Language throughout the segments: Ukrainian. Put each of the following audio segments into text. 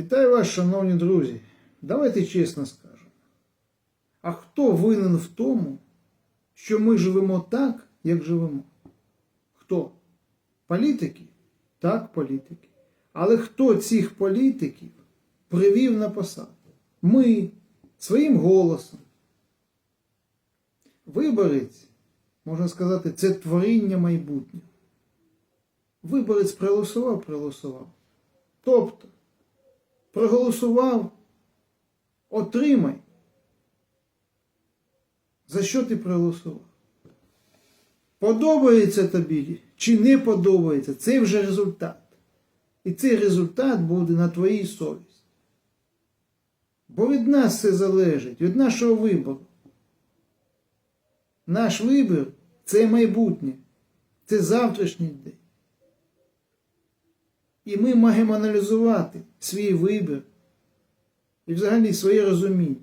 Вітаю вас, шановні друзі. Давайте чесно скажемо. А хто винен в тому, що ми живемо так, як живемо? Хто? Політики? Так, політики. Але хто цих політиків привів на посаду? Ми своїм голосом. Виборець, можна сказати, це творіння майбутнього. Виборець проголосував, проголосував. Тобто, проголосував, отримай. За що ти проголосував? Подобається тобі чи не подобається, це вже результат. І цей результат буде на твоїй совісті. Бо від нас все залежить, від нашого вибору. Наш вибір це майбутнє, це завтрашній день. І ми маємо аналізувати свій вибір і взагалі своє розуміння.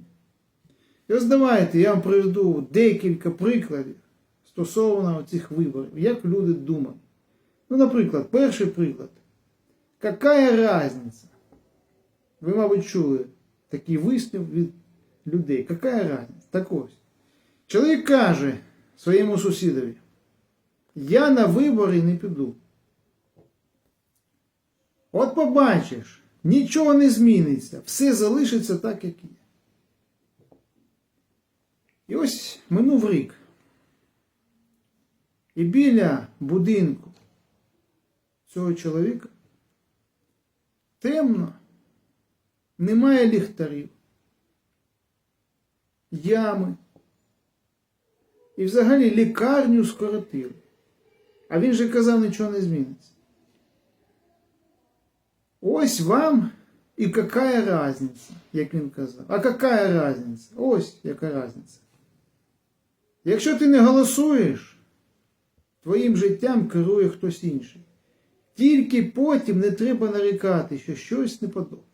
І ось давайте я вам приведу декілька прикладів стосовно цих виборів, як люди думають. Ну, наприклад, перший приклад. Какая разниця? Ви, мабуть, чули такий вислів від людей. Какая разниця? Так ось. Чоловік каже своєму сусідові, я на вибори не піду. От побачиш, нічого не зміниться, все залишиться так, як є. І ось минув рік. І біля будинку цього чоловіка темно, немає ліхтарів, ями. І взагалі лікарню скоротили. А він же казав, нічого не зміниться. Ось вам і какая разниця, як він казав. А какая разниця? Ось яка разниця. Якщо ти не голосуєш, твоїм життям керує хтось інший. Тільки потім не треба нарікати, що щось не подобається.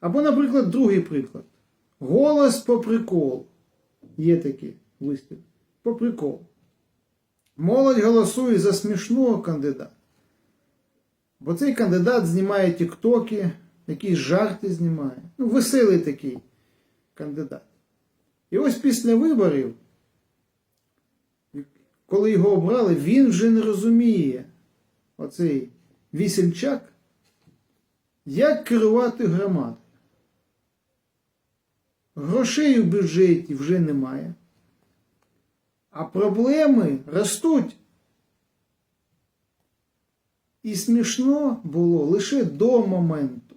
Або, наприклад, другий приклад. Голос по приколу. Є такий вислів. По приколу. Молодь голосує за смішного кандидата. Бо цей кандидат знімає тіктоки, якісь жарти знімає. Ну, веселий такий кандидат. І ось після виборів, коли його обрали, він вже не розуміє, оцей вісельчак, як керувати громадою. Грошей у бюджеті вже немає. А проблеми ростуть. І смішно було лише до моменту,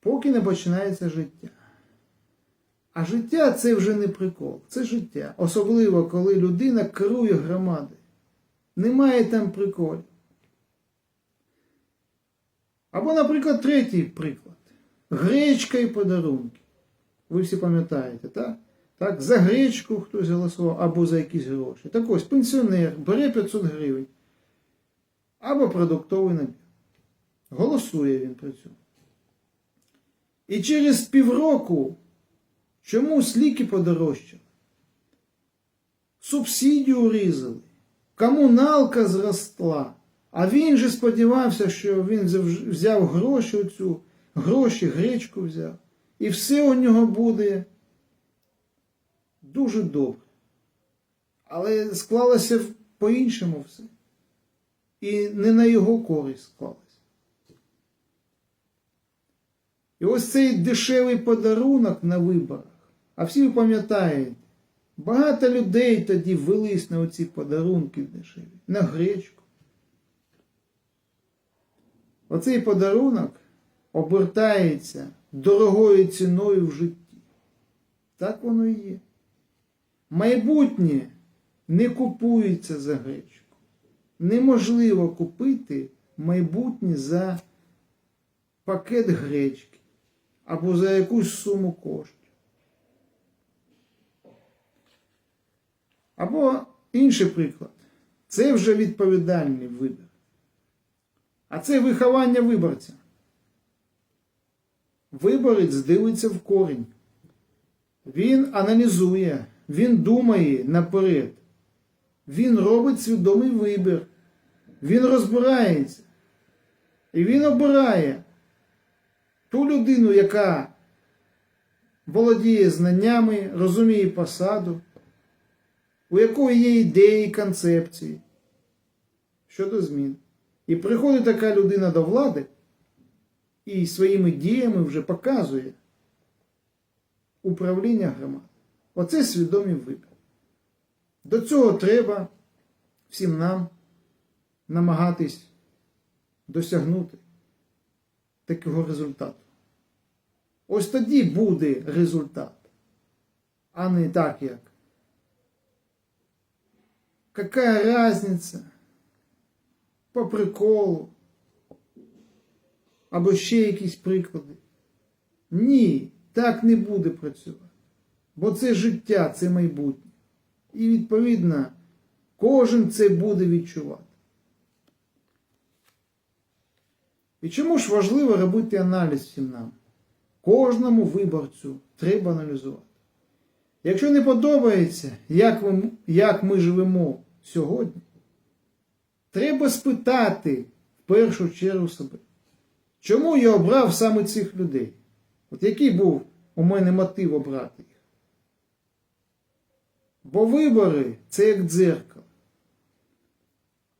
поки не починається життя. А життя це вже не прикол, це життя. Особливо, коли людина керує громадою. Немає там приколів. Або, наприклад, третій приклад. Гречка і подарунки. Ви всі пам'ятаєте, так? Так, За гречку хтось голосував або за якісь гроші. Так ось пенсіонер бере 500 гривень або продуктовий набір. Голосує він при цьому. І через півроку чомусь ліки подорожчали. Субсидію урізали, комуналка зросла. А він же сподівався, що він взяв гроші оцю, гроші, гречку взяв. І все у нього буде дуже добре. Але склалося по-іншому все. І не на його користь склалося. І ось цей дешевий подарунок на виборах. А всі ви пам'ятаєте, багато людей тоді велись на оці подарунки дешеві, на гречку. Оцей подарунок обертається дорогою ціною в житті. Так воно і є. Майбутнє не купується за гречку. Неможливо купити майбутнє за пакет гречки або за якусь суму коштів. Або інший приклад. Це вже відповідальний вибір. А це виховання виборця. Виборець дивиться в корінь. Він аналізує, він думає наперед. Він робить свідомий вибір. Він розбирається. І він обирає Ту людину, яка володіє знаннями, розуміє посаду, у якої є ідеї, концепції щодо змін. І приходить така людина до влади і своїми діями вже показує управління громад. Оце свідомий вибір. До цього треба всім нам намагатись досягнути такого результату. Ось тоді буде результат, а не так як. Какая разница? По приколу. Або ще якісь приклади. Ні, так не буде працювати. Бо це життя, це майбутнє. І відповідно кожен це буде відчувати. І чому ж важливо робити аналіз всім нам? Кожному виборцю треба аналізувати. Якщо не подобається, як, ви, як ми живемо сьогодні, треба спитати в першу чергу себе, чому я обрав саме цих людей? От який був у мене мотив обрати їх? Бо вибори це як дзеркало.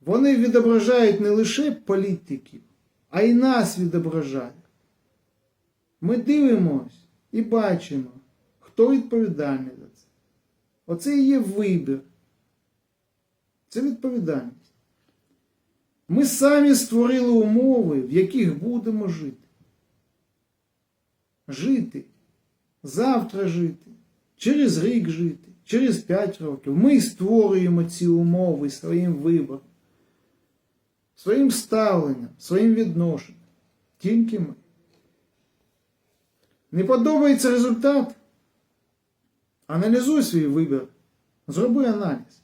Вони відображають не лише політиків, а й нас відображають. Ми дивимось і бачимо, хто відповідальний за це. Оце і є вибір. Це відповідальність. Ми самі створили умови, в яких будемо жити. Жити. Завтра жити. Через рік жити. Через 5 років. Ми створюємо ці умови своїм вибором, своїм ставленням, своїм відношенням. Тільки ми. Не подобається результат? Аналізуй свій вибір. Зроби аналіз.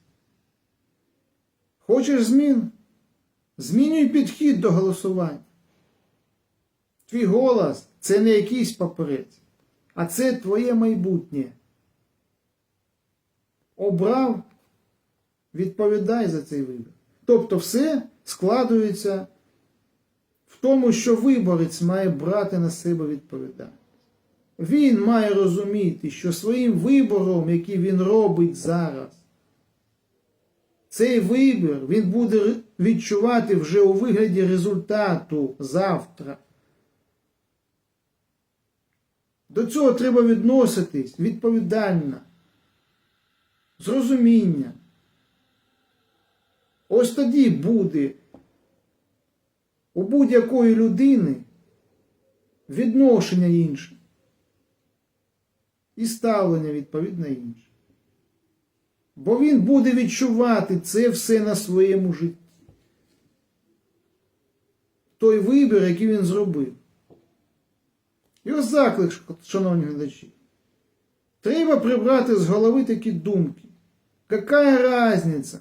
Хочеш змін? Змінюй підхід до голосування. Твій голос це не якийсь папірець, а це твоє майбутнє. Обрав, відповідай за цей вибір. Тобто все складується в тому, що виборець має брати на себе відповідальність. Він має розуміти, що своїм вибором, який він робить зараз, цей вибір він буде відчувати вже у вигляді результату завтра. До цього треба відноситись відповідально, з розумінням. Ось тоді буде у будь-якої людини відношення інше і ставлення відповідно інше. Бо він буде відчувати це все на своєму житті. Той вибір, який він зробив. І ось заклик, шановні глядачі. Треба прибрати з голови такі думки. Какая разниця?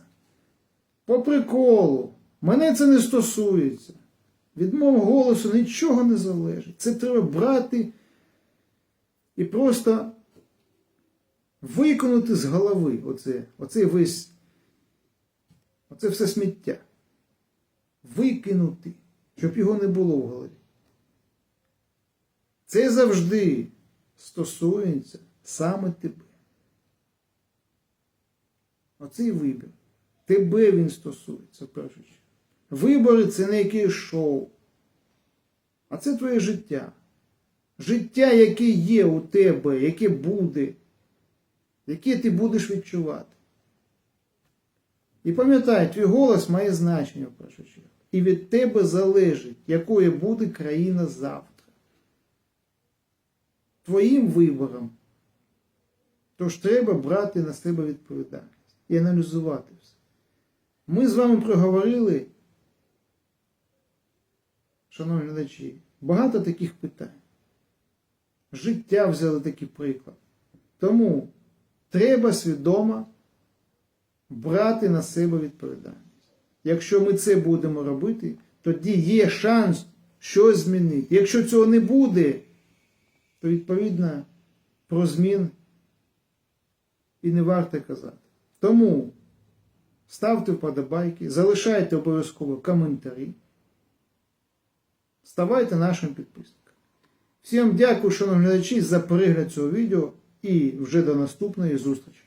По приколу. Мене це не стосується. Від мого голосу нічого не залежить. Це треба брати і просто виконати з голови оце, оце весь, оце все сміття. Викинути, щоб його не було в голові. Це завжди стосується саме тебе. Оцей вибір. Тебе він стосується в першу чергу. Вибори це не якесь шоу, а це твоє життя. Життя, яке є у тебе, яке буде, яке ти будеш відчувати. І пам'ятай, твій голос має значення в першу чергу. І від тебе залежить, якою буде країна завтра. Твоїм вибором. Тож треба брати на себе відповідальність і аналізувати все. Ми з вами проговорили, шановні глядачі, багато таких питань. Життя взяли такий приклад. Тому треба свідомо брати на себе відповідальність. Якщо ми це будемо робити, тоді є шанс щось змінити. Якщо цього не буде, то відповідно про змін і не варто казати. Тому ставте вподобайки, залишайте обов'язково коментарі, ставайте нашим підписником. Всім дякую, шановні глядачі, за перегляд цього відео і вже до наступної зустрічі.